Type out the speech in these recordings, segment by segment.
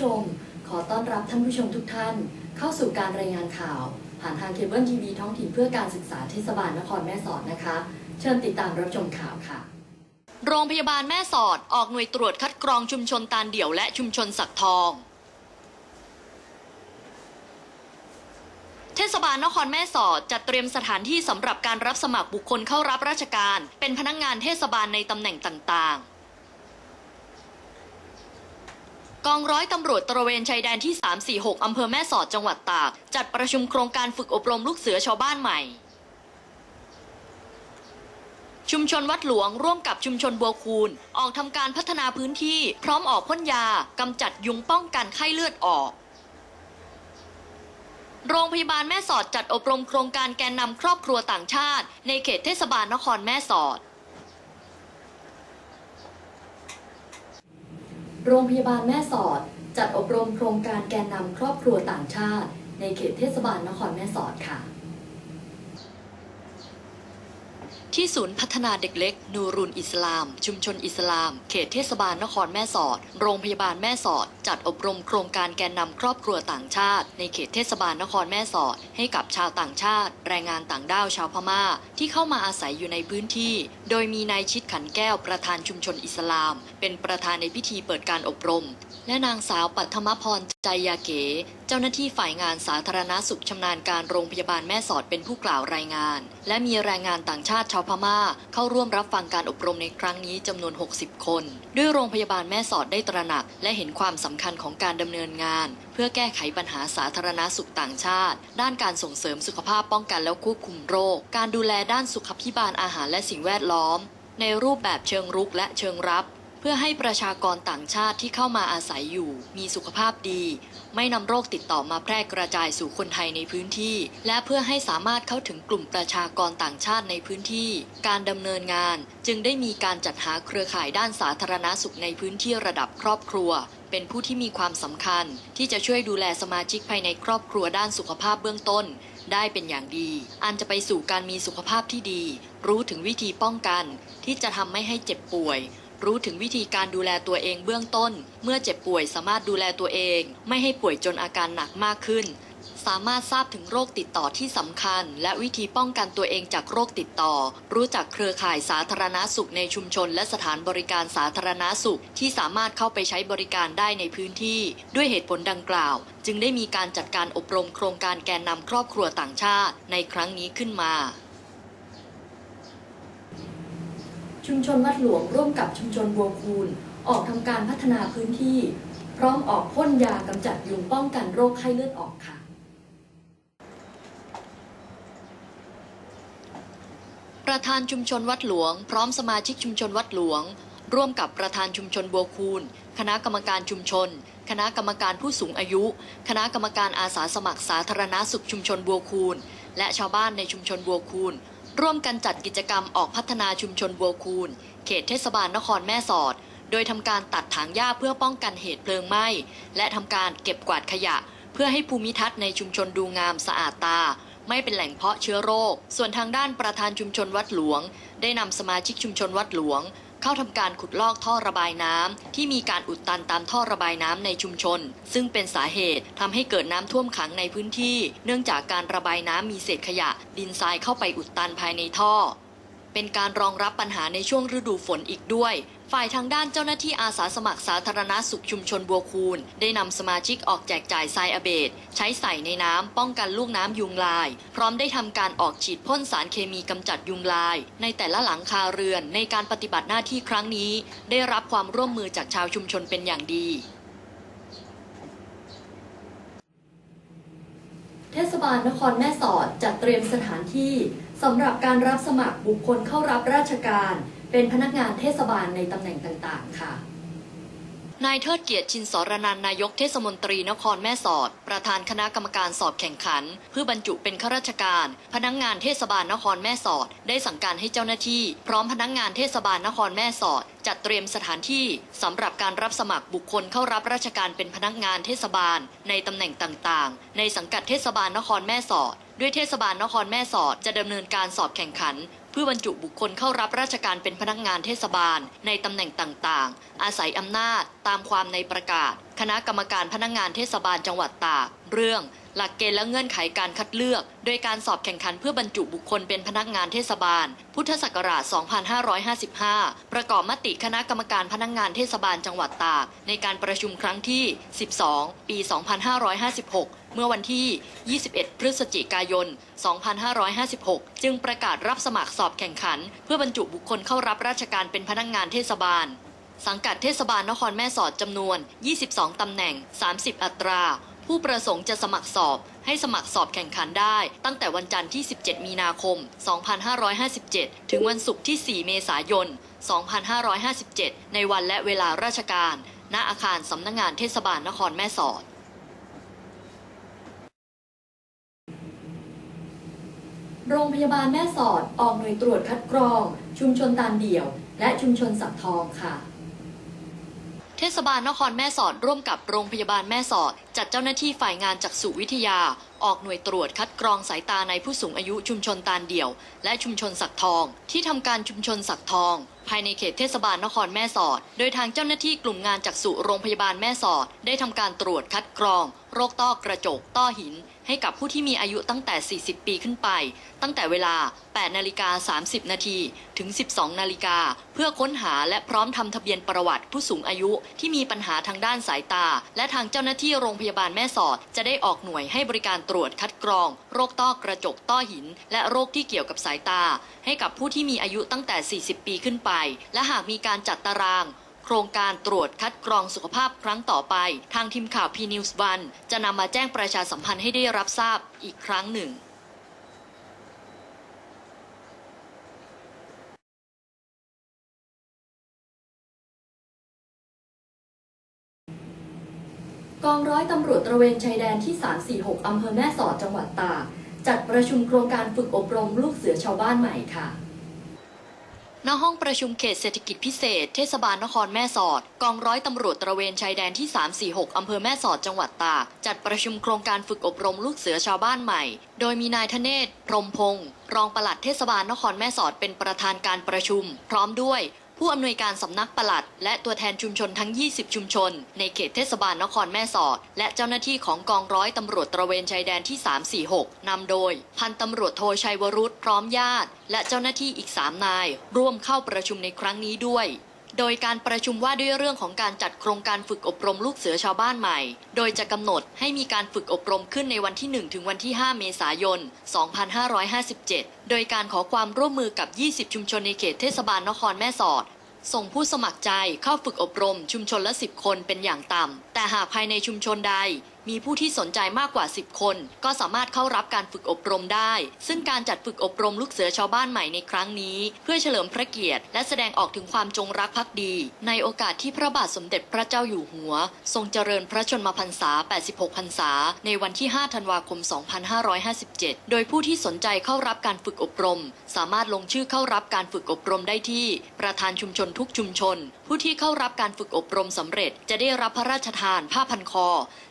ชม ขอต้อนรับท่านผู้ชมทุกท่าน เข้าสู่การรายงานข่าว ผ่านทางเคเบิลทีวีท้องถิ่นเพื่อการศึกษาเทศบาลนครแม่สอดนะคะ เชิญติดตามรับชมข่าวค่ะ โรงพยาบาลแม่สอดออกหน่วยตรวจคัดกรองชุมชนตาลเดี่ยวและชุมชนสักทอง เทศบาลนครแม่สอดจัดเตรียมสถานที่สำหรับการรับสมัครบุคคลเข้ารับราชการ เป็นพนักงงานเทศบาลในตำแหน่งต่างๆ กองร้อยตำรวจตระเวนชายแดนที่ 346 อำเภอแม่สอดจังหวัดตาก จัดประชุมโครงการฝึกอบรมลูกเสือชาวบ้านใหม่ ชุมชนวัดหลวงร่วมกับชุมชนบัวคูน ออกทำการพัฒนาพื้นที่พร้อมออกพ่นยากำจัดยุงป้องกันไข้เลือดออกโรงพยาบาลแม่สอดจัดอบรมโครงการแกนนำครอบครัวต่างชาติ ในเขตเทศบาลนครแม่สอด โรงพยาบาลแม่สอด จัดอบรมโครงการแกนนำครอบครัวต่างชาติ ในเขตเทศบาลนครแม่สอดค่ะ ที่ศูนย์พัฒนาเด็กเล็ก นูรุนอิสลาม ชุมชนอิสลาม เขตเทศบาลนครแม่สอด โรงพยาบาลแม่สอด จัดอบรมโครงการแกนนำครอบครัวต่างชาติ ในเขตเทศบาลนครแม่สอด ให้กับชาวต่างชาติ แรงงานต่างด้าวชาวพม่า ที่เข้ามาอาศัยอยู่ในพื้นที่ โดยมีนายชิดขันแก้วประธานชุมชนอิสลาม เป็นประธานในพิธีเปิดการอบรม และนางสาวปัทมพรใจยาเก๋ เจ้าหน้าที่ฝ่ายงานสาธารณสุขชำนาญการโรงพยาบาลแม่สอดเป็นผู้กล่าวรายงาน และมีแรงงานต่างชาติชาวพม่า เข้าร่วมรับฟังการอบรมในครั้งนี้จำนวน 60 คน ด้วยโรงพยาบาลแม่สอดได้ตระหนัก และเห็นความสำคัญของการดำเนินงาน พื่อแก้ไขปัญหาสาธารณสุขต่างชาติ ด้านการส่งเสริมสุขภาพป้องกันและควบคุมโรค การดูแลด้านสุขภิบาลอาหารและสิ่งแวดล้อม ในรูปแบบเชิงรุกและเชิงรับ เพื่อให้ประชากรต่างชาติที่เข้ามาอาศัยอยู่ มีสุขภาพดี ไม่นำโรคติดต่อมาแพร่กระจายสู่คนไทยในพื้นที่ และเพื่อให้สามารถเข้าถึงกลุ่มประชากรต่างชาติในพื้นที่ การดำเนินงานจึงได้มีการจัดหาเครือข่ายด้านสาธารณสุขในพื้นที่ระดับครอบครัว เป็นผู้ที่มีความสำคัญ ที่จะช่วยดูแลสมาชิกภายในครอบครัวด้านสุขภาพเบื้องต้น ได้เป็นอย่างดี อันจะไปสู่การมีสุขภาพที่ดี รู้ถึงวิธีป้องกัน ที่จะทำไม่ให้เจ็บป่วย รู้ถึงวิธีการดูแลตัวเองเบื้องต้น เมื่อเจ็บป่วยสามารถดูแลตัวเอง ไม่ให้ป่วยจนอาการหนักมากขึ้น สามารถทราบถึงโรคติดต่อที่สำคัญ และวิธีป้องกันตัวเองจากโรคติดต่อ รู้จักเครือข่ายสาธารณาสุขในชุมชน และสถานบริการสาธารณาสุข ที่สามารถเข้าไปใช้บริการได้ในพื้นที่ ด้วยเหตุผลดังกล่าว จึงได้มีการจัดการอบรมโครงการแกนนำครอบครัวต่างชาติ ในครั้งนี้ขึ้นมาชุมชนวัดหลวงร่วมกับชุมชนบัวคูนออกทำการพัฒนาพื้นที่ พร้อมออกพ่นยากำจัดยุงป้องกันโรคไข้เลือดออกค่ะ ประธานชุมชนวัดหลวง พร้อมสมาชิกชุมชนวัดหลวง ร่วมกับประธานชุมชนบัวคูนคณะกรรมการชุมชน คณะกรรมการผู้สูงอายุ คณะกรรมการอาสาสมัครสาธารณาสุขชุมชนบัวคูนและชาวบ้านในชุมชนบัวคูนร่วมกันจัดกิจกรรมออกพัฒนาชุมชนบัวคูนเขตเทศบาลนครแม่สอด โดยทำการตัดถางหญ้าเพื่อป้องกันเหตุเพลิงไหม้ และทำการเก็บกวาดขยะ เพื่อให้ภูมิทัศน์ในชุมชนดูงามสะอาดตา ไม่เป็นแหล่งเพาะเชื้อโรค ส่วนทางด้านประธานชุมชนวัดหลวง ได้นำสมาชิกชุมชนวัดหลวง เข้าทำการขุดลอกท่อระบายน้ำที่มีการอุดตันตามท่อระบายน้ำในชุมชน ซึ่งเป็นสาเหตุทำให้เกิดน้ำท่วมขังในพื้นที่ เนื่องจากการระบายน้ำมีเศษขยะ ดินทรายเข้าไปอุดตันภายในท่อ เป็นการรองรับปัญหาในช่วงฤดูฝนอีกด้วย ฝ่ายทางด้านเจ้าหน้าที่อาสาสมัครสาธารณสุขชุมชนบัวคูนได้นำสมาชิกออกแจกจ่ายทรายอเบดใช้ใส่ในน้ำป้องกันลูกน้ำยุงลาย พร้อมได้ทำการออกฉีดพ่นสารเคมีกำจัดยุงลาย ในแต่ละหลังคาเรือนในการปฏิบัติหน้าที่ครั้งนี้ ได้รับความร่วมมือจากชาวชุมชนเป็นอย่างดี เทศบาลนครแม่สอดจัดเตรียมสถานที่สำหรับการรับสมัครบุคคลเข้ารับราชการ เป็นพนักงานเทศบาลในตำแหน่งต่างๆ ค่ะนายเทิดเกียรติชินสรนันนายกเทศมนตรีนครแม่สอด ประธานคณะกรรมการสอบแข่งขัน เพื่อบรรจุเป็นข้าราชการ พนักงงานเทศบาลนครแม่สอด ได้สั่งการให้เจ้าหน้าที่ พร้อมพนักงงานเทศบาลนครแม่สอด จัดเตรียมสถานที่สำหรับการรับสมัครบุคคลเข้ารับราชการเป็นพนักงานเทศบาล ในตำแหน่งต่างๆ ในสังกัดเทศบาลนครแม่สอดด้วยเทศบาลนครแม่สอดจะดำเนินการสอบแข่งขัน เพื่อบรรจุบุคคลเข้ารับราชการเป็นพนักงานเทศบาล ในตำแหน่งต่างๆ อาศัยอำนาจตามความในประกาศ คณะกรรมการพนักงานเทศบาลจังหวัดตากเรื่อง หลักเกณฑ์และเงื่อนไขการคัดเลือก โดยการสอบแข่งขันเพื่อบรรจุบุคคลเป็นพนักงานเทศบาล พุทธศักราช 2555 ประกอบมติคณะกรรมการพนักงานเทศบาลจังหวัดตากในการประชุมครั้งที่ 12 ปี 2556 มื่อวันที่ 21 พฤศจิกายน 2556 จึงประกาศรับสมัครสอบแข่งขัน เพื่อบรรจุบุคคลเข้ารับราชการเป็นพนักงานเทศบาล สังกัดเทศบาลนครแม่สอดจำนวน 22 ตำแหน่ง 30 อัตรา ผู้ประสงค์จะสมัครสอบ ให้สมัครสอบแข่งขันได้ ตั้งแต่วันจันทร์ที่ 17 มีนาคม 2557 ถึงวันศุกร์ที่ 4 เมษายน 2557 ในวันและเวลาราชการ ณ อาคารสำนักงงานเทศบาลนครแม่สอด โรงพยาบาลแม่สอดออกหน่วยตรวจคัดกรอง ชุมชนตาลเดี่ยว และชุมชนสักทองค่ะ เทศบาลนครแม่สอดร่วมกับโรงพยาบาลแม่สอด จัดเจ้าหน้าที่ฝ่ายงานจักษุวิทยา ออกหน่วยตรวจคัดกรองสายตาในผู้สูงอายุชุมชนตาลเดี่ยว และชุมชนสักทอง ที่ทำการชุมชนสักทองภายในเขตเทศบาลนครแม่สอด โดยทางเจ้าหน้าที่กลุ่มงานจักษุโรงพยาบาลแม่สอด ได้ทำการตรวจคัดกรอง โรคต้อกระจก ต้อหิน ให้กับผู้ที่มีอายุตั้งแต่ 40 ปีขึ้นไป ตั้งแต่เวลา 8 นาฬิกา 30 นาทีถึง 12 นาฬิกา เพื่อค้นหาและพร้อมทำทะเบียนประวัติผู้สูงอายุที่มีปัญหาทางด้านสายตา และทางเจ้าหน้าที่โรงพยาบาลแม่สอด จะได้ออกหน่วยให้บริการตรวจคัดกรอง โรคต้อกระจกต้อหิน และโรคที่เกี่ยวกับสายตา ให้กับผู้ที่มีอายุตั้งแต่ 40 ปีขึ้นไป และหากมีการจัดตาราง ครงการตรวจคัดกรองสุขภาพครั้งต่อไป ทางทีมข่าว P News 1จะนำมาแจ้งประชาสัมพันธ์ให้ได้รับทราบอีกครั้งหนึ่งกองร้อยตำรวจตระเวนชายแดนที่ 346 อำเภอแม่สอดจังหวัดตากจัดประชุมโครงการฝึกอบรมลูกเสือชาวบ้านใหม่ค่ะ ณห้องประชุมเขตเศรษฐกิจพิเศษ เทศบาลนครแม่สอด กองร้อยตำรวจตระเวนชายแดนที่ 346 อำเภอแม่สอดจังหวัดตากจัดประชุมโครงการฝึกอบรมลูกเสือชาวบ้านใหม่ โดยมีนายธเนศพรมพงศ์รองปลัดเทศบาลนครแม่สอดเป็นประธานการประชุม พร้อมด้วย ผู้อำนวยการสำนักปลัด และตัวแทนชุมชนทั้ง 20 ชุมชน ในเขตเทศบาลนครแม่สอด และเจ้าหน้าที่ของกองร้อยตำรวจตระเวนชายแดนที่ 346 นำโดย พันตำรวจโทชัยวรุษพร้อมญาติ และเจ้าหน้าที่อีก 3 นาย ร่วมเข้าประชุมในครั้งนี้ด้วย โดยการประชุมว่าด้วยเรื่องของการจัดโครงการฝึกอบรมลูกเสือชาวบ้านใหม่ โดยจะกำหนดให้มีการฝึกอบรมขึ้นในวันที่ 1 ถึงวันที่ 5 เมษายน 2557 โดยการขอความร่วมมือกับ 20 ชุมชนในเขตเทศบาลนครแม่สอด ส่งผู้สมัครใจเข้าฝึกอบรมชุมชนละ 10 คนเป็นอย่างต่ำ แต่หากภายในชุมชนใด มีผู้ที่สนใจมากกว่า 10 คน ก็สามารถเข้ารับการฝึกอบรมได้ ซึ่งการจัดฝึกอบรมลูกเสือชาวบ้านใหม่ในครั้งนี้ เพื่อเฉลิมพระเกียรติ และแสดงออกถึงความจงรักภักดี ในโอกาสที่พระบาทสมเด็จพระเจ้าอยู่หัว ทรงเจริญพระชนมพรรษา 86 พรรษา ในวันที่ 5 ธันวาคม 2557 โดยผู้ที่สนใจเข้ารับการฝึกอบรม สามารถลงชื่อเข้ารับการฝึกอบรมได้ที่ ประธานชุมชนทุกชุมชน ผู้ที่เข้ารับการฝึกอบรมสำเร็จ จะได้รับพระราชทานผ้าพันคอ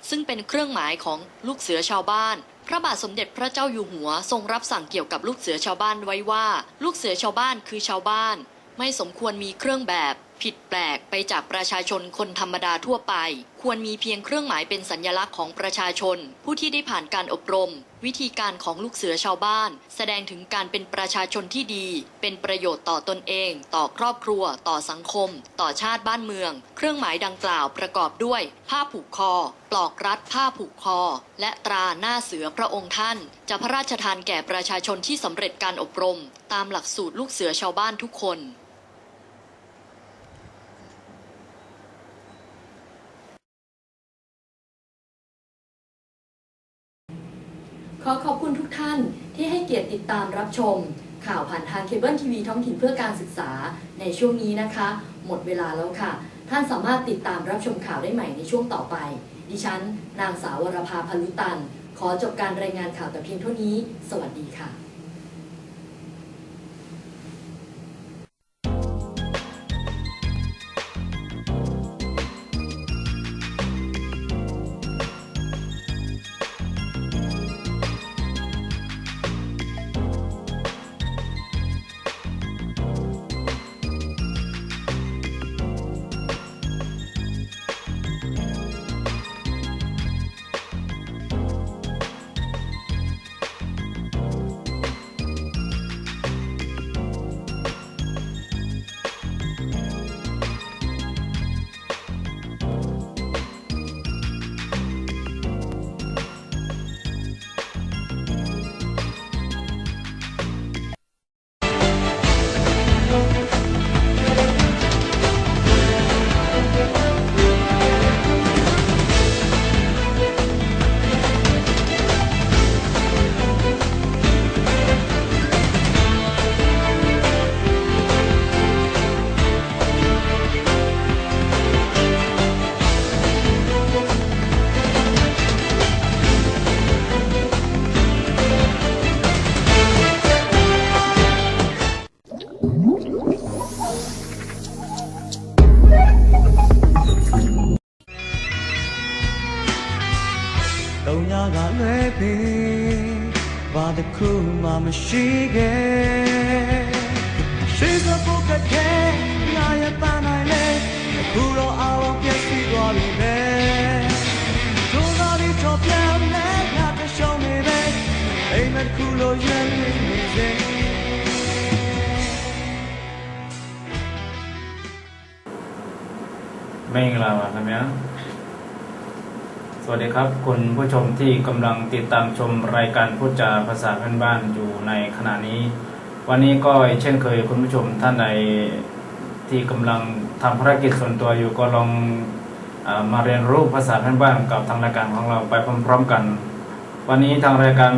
ซึ่งเป็นเครื่องหมายของลูกเสือชาวบ้าน พระบาทสมเด็จพระเจ้าอยู่หัวทรงรับสั่งเกี่ยวกับลูกเสือชาวบ้านไว้ว่า ลูกเสือชาวบ้านคือชาวบ้าน ไม่สมควรมีเครื่องแบบ ผิดแปลกไปจากประชาชนคนธรรมดาทั่วไป ควรมีเพียงเครื่องหมายเป็นสัญลักษณ์ของประชาชน ผู้ที่ได้ผ่านการอบรม วิธีการของลูกเสือชาวบ้าน แสดงถึงการเป็นประชาชนที่ดี เป็นประโยชน์ต่อตนเอง ต่อครอบครัว ต่อสังคม ต่อชาติบ้านเมือง เครื่องหมายดังกล่าวประกอบด้วย ผ้าผูกคอ ปลอกรัดผ้าผูกคอ และตราหน้าเสือพระองค์ท่าน จะพระราชทานแก่ประชาชนที่สำเร็จการอบรม ตามหลักสูตรลูกเสือชาวบ้านทุกคน ขอขอบคุณทุกท่านที่ให้เกียร ติดตามรับชม ข่าวผ่านทางเคเบิลทีวีท้องถิ่นเพื่อการศึกษาในช่วงนี้นะคะ หมดเวลาแล้วค่ะ ท่านสามารถติดตามรับชมข่าวได้ใหม่ในช่วงต่อไป ดิฉัน นางสาววรภาพลุตัน ขอจบการรายงานข่าวแต่เพียงเท่านี้ สวัสดีค่ะ မှမရှိခဲ့ရှိစဖို့ကခဲငါရဲ့ပန်းနိုင်လေအခုတော့အလုံးပြည့်စည်သွားပြီပဲတို့သာဒီတော့ပြန်လဲငါတရှုံးနေပဲအိမ်မက်ခုလိုရွယ်နေနေစေမင်္ဂလာပါခင်ဗျာ สวัสดีครับ คุณผู้ชมที่กำลังติดตามชมรายการพูดจาภาษาพื้นบ้านอยู่ในขณะนี้ วันนี้ก็เช่นเคยคุณผู้ชมท่านใดที่กำลังทำภารกิจส่วนตัวอยู่ก็ลองอมาเรียนรู้ภาษาพื้นบ้านกับทางรายการของเราไปพร้อม ๆกัน วันนี้ทางรายการ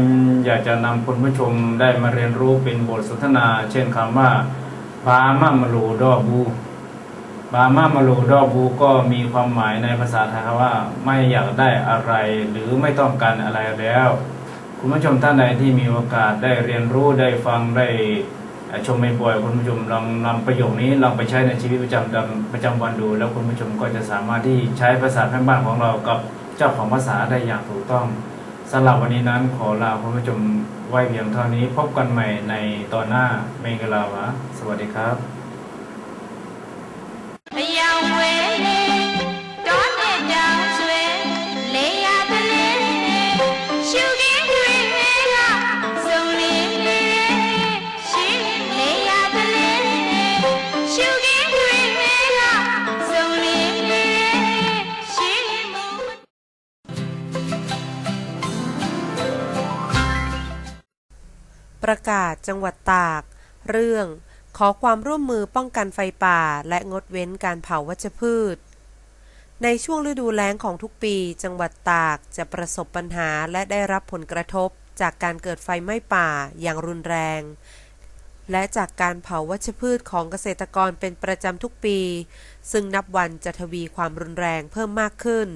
อยากจะนำคุณผู้ชมได้มาเรียนรู้เป็นบทสนทนา เช่นคำว่าพามามาลูดอบู บามามาลูดอบูก็มีความหมายในภาษาไทยครับว่าไม่อยากได้อะไรหรือไม่ต้องการอะไรแล้ว คุณผู้ชมท่านใดที่มีโอกาสได้เรียนรู้ได้ฟังได้เอ่อชมบ่อยคุณผู้ชมลองนำประโยคนี้ลองไปใช้ในชีวิตประจำวันประจำวันดู แล้วคุณผู้ชมก็จะสามารถที่ใช้ภาษาพื้นบ้านของเรากับเจ้าของภาษาได้อย่างถูกต้องสำหรับวันนี้นั้นขอลาคุณผู้ชมไว้เพียงเท่านี้ พบกันใหม่ในตอนหน้าเมงกลาวะ สวัสดีครับ ประกาศจังหวัดตาก เรื่อง ขอความร่วมมือป้องกันไฟป่า และงดเว้นการเผาวัชพืช ในช่วงฤดูแล้งของทุกปี จังหวัดตากจะประสบปัญหาและได้รับผลกระทบ จากการเกิดไฟไหม้ป่าอย่างรุนแรง และจากการเผาวัชพืชของเกษตรกรเป็นประจำทุกปี ซึ่งนับวันจะทวีความรุนแรงเพิ่มมากขึ้น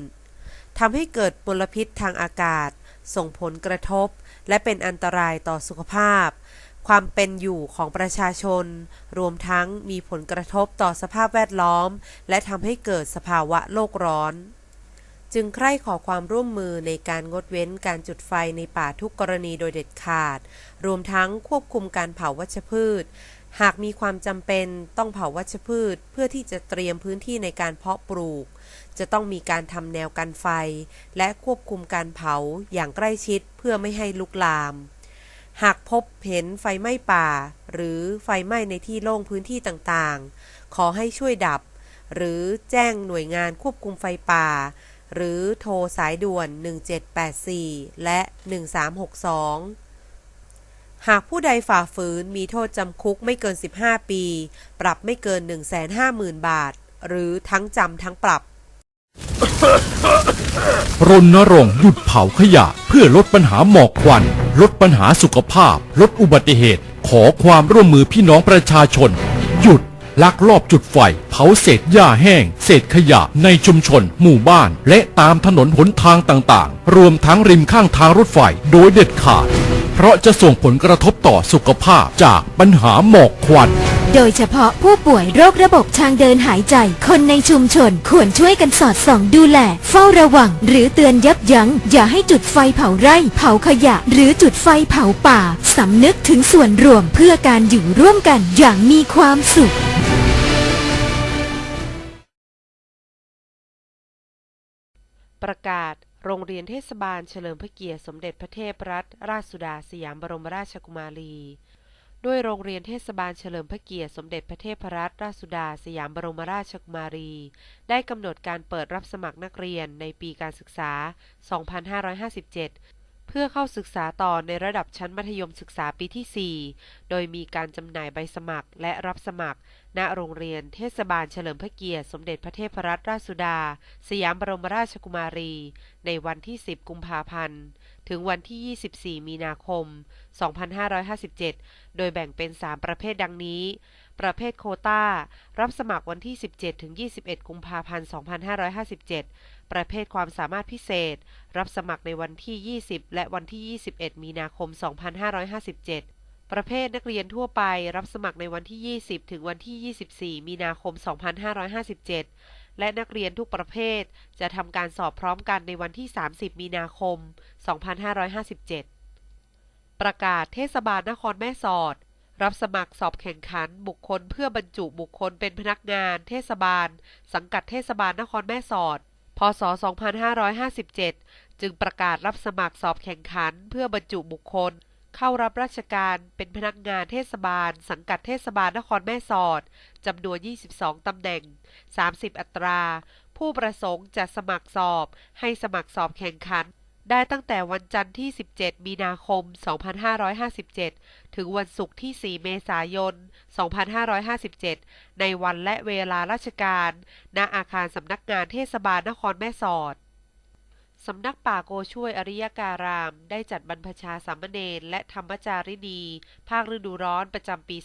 ทำให้เกิดมลพิษทางอากาศ ส่งผลกระทบ และเป็นอันตรายต่อสุขภาพ ความเป็นอยู่ของประชาชน รวมทั้งมีผลกระทบต่อสภาพแวดล้อม และทำให้เกิดสภาวะโลกร้อน จึงใคร่ขอความร่วมมือในการงดเว้นการจุดไฟในป่าทุกกรณีโดยเด็ดขาด รวมทั้งควบคุมการเผาวัชพืช หากมีความจำเป็นต้องเผาวัชพืช เพื่อที่จะเตรียมพื้นที่ในการเพาะปลูก จะต้องมีการทำแนวกันไฟ และควบคุมการเผาอย่างใกล้ชิดเพื่อไม่ให้ลุกลาม หากพบเห็นไฟไหม้ป่า หรือไฟไหม้ในที่โล่งพื้นที่ต่างๆ ขอให้ช่วยดับ หรือแจ้งหน่วยงานควบคุมไฟป่า หรือโทรสายด่วน 1784 และ 1362 หากผู้ใดฝ่าฝืนมีโทษจำคุกไม่เกิน 15 ปี ปรับไม่เกิน 150,000 บาท หรือทั้งจำทั้งปรับ รณรงค์หยุดเผาขยะ เพื่อลดปัญหาหมอกควัน ลดปัญหาสุขภาพ ลดอุบัติเหตุ ขอความร่วมมือพี่น้องประชาชน หยุดลักลอบจุดไฟ เผาเศษหญ้าแห้ง เศษขยะในชุมชน หมู่บ้าน และตามถนนหนทางต่างๆ รวมทั้งริมข้างทางรถไฟโดยเด็ดขาด เพราะจะส่งผลกระทบต่อสุขภาพจากปัญหาหมอกควัน โดยเฉพาะผู้ป่วยโรคระบบทางเดินหายใจ คนในชุมชนควรช่วยกันสอดส่องดูแล เฝ้าระวัง หรือเตือนยับยัง้ง อย่าให้จุดไฟเผาไร่ เผาขยะ หรือจุดไฟเผาป่า สำนึกถึงส่วนรวมเพื่อการอยู่ร่วมกันอย่างมีความสุขประกาศ โรงเรียนเทศบาลเฉลิมพระเกียรติสมเด็จพระเทพรัตนราชสุดาสยามบรมราชกุมารี ด้วยโรงเรียนเทศบาลเฉลิมพระเกียรติสมเด็จพระเทพรัตนราชสุดาสยามบรมราชกุมารี ได้กำหนดการเปิดรับสมัครนักเรียนในปีการศึกษา 2557 พื่อเข้าศึกษาต่อในระดับชั้นมัธยมศึกษาปีที่ 4 โดยมีการจำหน่ายใบสมัครและรับสมัคร ณ โรงเรียนเทศบาลเฉลิมพระเกียรติ สมเด็จพระเทพรัตนราชสุดา สยามบรมราชกุมารี ในวันที่ 10 กุมภาพันธ์ ถึงวันที่ 24 มีนาคม 2557 โดยแบ่งเป็น 3 ประเภทดังนี้ ประเภทโคต้า รับสมัครวันที่ 17 ถึง 21 กุมภาพันธ์ 2557 ประเภทความสามารถพิเศษ รับสมัครในวันที่ 20 และวันที่ 21 มีนาคม 2557 ประเภทนักเรียนทั่วไป รับสมัครในวันที่ 20 ถึงวันที่ 24 มีนาคม 2557 และนักเรียนทุกประเภท จะทำการสอบพร้อมกันในวันที่ 30 มีนาคม 2557 ประกาศเทศบาลนครแม่สอด รับสมัครสอบแข่งขันบุคคลเพื่อบรรจุบุคคลเป็นพนักงาน เทศบาล สังกัดเทศบาลนครแม่สอด พศ 2557 จึงประกาศรับสมัครสอบแข่งขันเพื่อบรรจุบุคคล เข้ารับราชการเป็นพนักงานเทศบาล สังกัดเทศบาลนครแม่สอดจำนวน 22 ตำแหน่ง 30 อัตรา ผู้ประสงค์จะสมัครสอบ ให้สมัครสอบแข่งขัน ได้ตั้งแต่วันจันทร์ที่ 17 มีนาคม 2557 ถึงวันศุกร์ที่ 4 เมษายน 2557 ในวันและเวลาราชการ ณ อาคารสำนักงานเทศบาลนครแม่สอด สำนักป่าโกช่วยอริยการาม ได้จัดบรรพชาสามเณรและธรรมจารินี ภาคฤดูร้อนประจำปี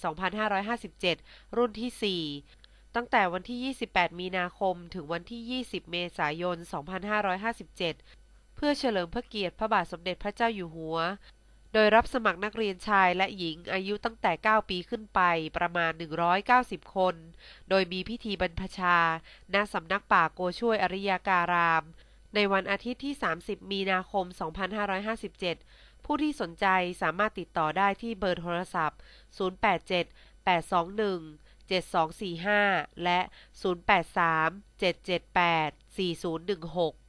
2557 รุ่นที่ 4ตั้งแต่วันที่ 28 มีนาคม ถึงวันที่ 20 เมษายน 2557 เพื่อเฉลิมพระเกียรติพระบาทสมเด็จพระเจ้าอยู่หัว โดยรับสมัครนักเรียนชายและหญิงอายุตั้งแต่ 9 ปีขึ้นไปประมาณ 190 คน โดยมีพิธีบรรพชา ณ สำนักป่าโกช่วยอริยการาม ในวันอาทิตย์ที่ 30 มีนาคม 2557 ผู้ที่สนใจสามารถติดต่อได้ที่เบอร์โทรศัพท์ 087 821 7245 และ 083 778 4016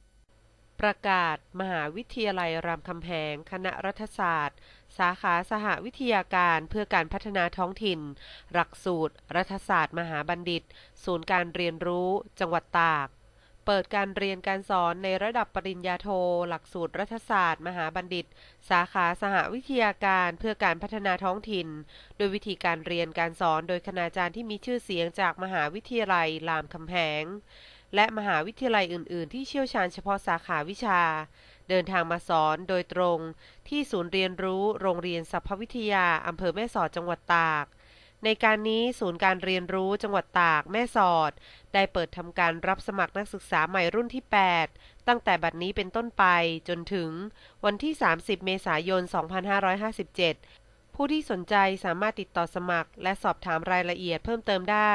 ประกาศ มหาวิทยาลัยรามคำแหง คณะรัฐศาสตร์ สาขาสหวิทยาการเพื่อการพัฒนาท้องถิ่น หลักสูตร รัฐศาสตร์ มหาบัณฑิต ศูนย์การเรียนรู้ จังหวัดตาก เปิดการเรียนการสอนในระดับปริญญาโท หลักสูตรรัฐศาสตร์ มหาบัณฑิต สาขาสหวิทยาการเพื่อการพัฒนาท้องถิ่น โดยวิธีการเรียนการสอนโดยคณาจารย์ที่มีชื่อเสียงจากมหาวิทยาลัยรามคำแหง และมหาวิทยาลัยอื่น ๆ ที่เชี่ยวชาญเฉพาะสาขาวิชา เดินทางมาสอนโดยตรง ที่ศูนย์เรียนรู้โรงเรียนสัพพวิทยาอำเภอแม่สอดจังหวัดตาก ในการนี้ศูนย์การเรียนรู้จังหวัดตากแม่สอด ได้เปิดทำการรับสมัครนักศึกษาใหม่รุ่นที่ 8 ตั้งแต่บัดนี้เป็นต้นไปจนถึงวันที่ 30 เมษายน 2557ผู้ที่สนใจสามารถติดต่อสมัคร และสอบถามรายละเอียดเพิ่มเติมได้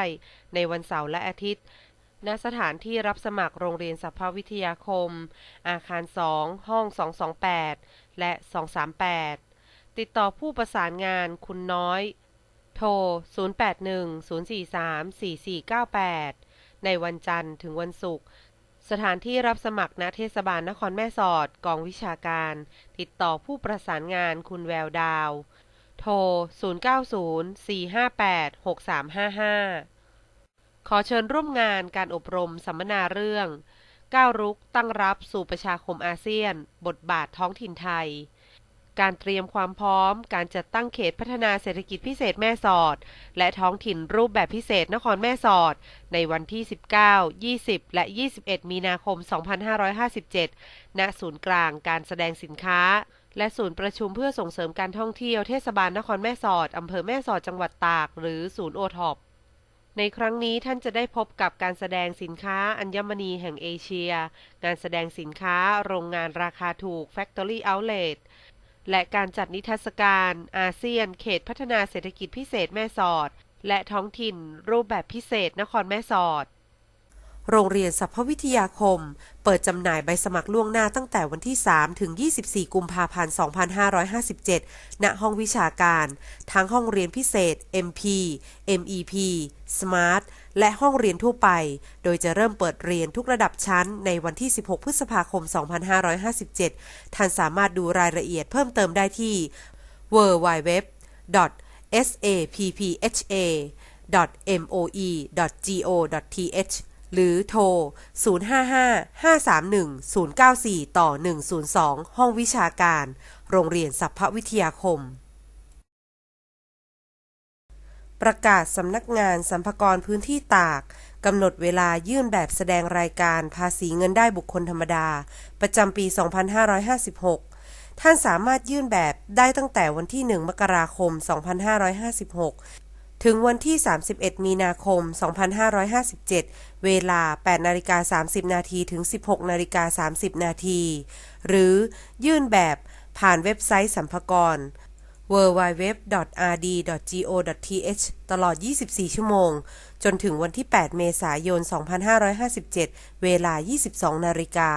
ในวันเสาร์และอาทิตย์ ณสถานที่รับสมัครโรงเรียนสัพพวิทยาคม อาคาร 2 ห้อง 228 และ 238 ติดต่อผู้ประสานงานคุณน้อย โทร 0810434498 ในวันจันทร์ถึงวันศุกร์สถานที่รับสมัครณเทศบาลนครแม่สอด กองวิชาการ ติดต่อผู้ประสานงานคุณแววดาว โทร 0904586355 ขอเชิญร่วมงานการอบรมสัมมนาเรื่อง ก้าวรุกตั้งรับสู่ประชาคมอาเซียน บทบาทท้องถิ่นไทย การเตรียมความพร้อม การจัดตั้งเขตพัฒนาเศรษฐกิจพิเศษแม่สอด และท้องถิ่นรูปแบบพิเศษนครแม่สอด ในวันที่ 19 20 และ 21 มีนาคม 2557 ณ ศูนย์กลางการแสดงสินค้าและศูนย์ประชุมเพื่อส่งเสริมการท่องเที่ยวเทศบาลนครแม่สอด อำเภอแม่สอดจังหวัดตาก หรือศูนย์โอท็อป ในครั้งนี้ท่านจะได้พบกับการแสดงสินค้าอัญมณีแห่งเอเชีย งานแสดงสินค้าโรงงานราคาถูก Factory Outlet และการจัดนิทรรศการอาเซียน เขตพัฒนาเศรษฐกิจพิเศษแม่สอด และท้องถิ่น รูปแบบพิเศษนครแม่สอด โรงเรียนสัพพวิทยาคม เปิดจำหน่ายใบสมัครล่วงหน้าตั้งแต่วันที่ 3 ถึง 24 กุมภาพันธ์ 2557 ณ ห้องวิชาการ ทั้งห้องเรียนพิเศษ MP MEP Smart และห้องเรียนทั่วไป โดยจะเริ่มเปิดเรียนทุกระดับชั้นในวันที่ 16 พฤษภาคม 2557 ท่านสามารถดูรายละเอียดเพิ่มเติมได้ที่ www.sapppa.moe.go.th หรือโทร 055-531-094 ต่อ 102 ห้องวิชาการ โรงเรียนสัพพวิทยาคม ประกาศสำนักงานสัมภากรพื้นที่ตากกำหนดเวลายื่นแบบแสดงรายการภาษีเงินได้บุคคลธรรมดา ประจำปี 2556 ท่านสามารถยื่นแบบได้ตั้งแต่วันที่ 1 มกราคม 2556 ถึงวันที่ 31 มีนาคม 2557 เวลา 8นาฬิกา30 นาทีถึง 16นาฬิกา30 นาที หรือยื่นแบบผ่านเว็บไซต์สัมภากร www.rd.go.th ตลอด 24 ชั่วโมง จนถึงวันที่ 8 เมษายน 2557 เวลา 22 นาฬิกา